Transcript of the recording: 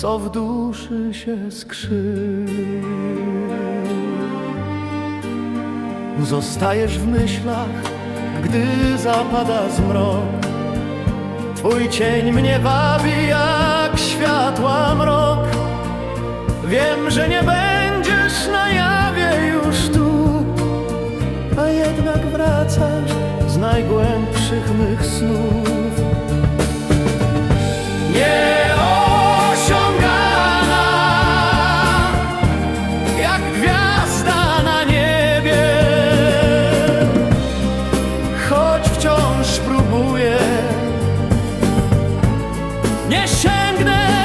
co w duszy się skrzy. Zostajesz w myślach, gdy zapada zmrok. Twój cień mnie wabi jak światła mrok. Wiem, że nie będziesz na jawie już tu, a jednak wracasz z najgłębszych mych snów. sięgnę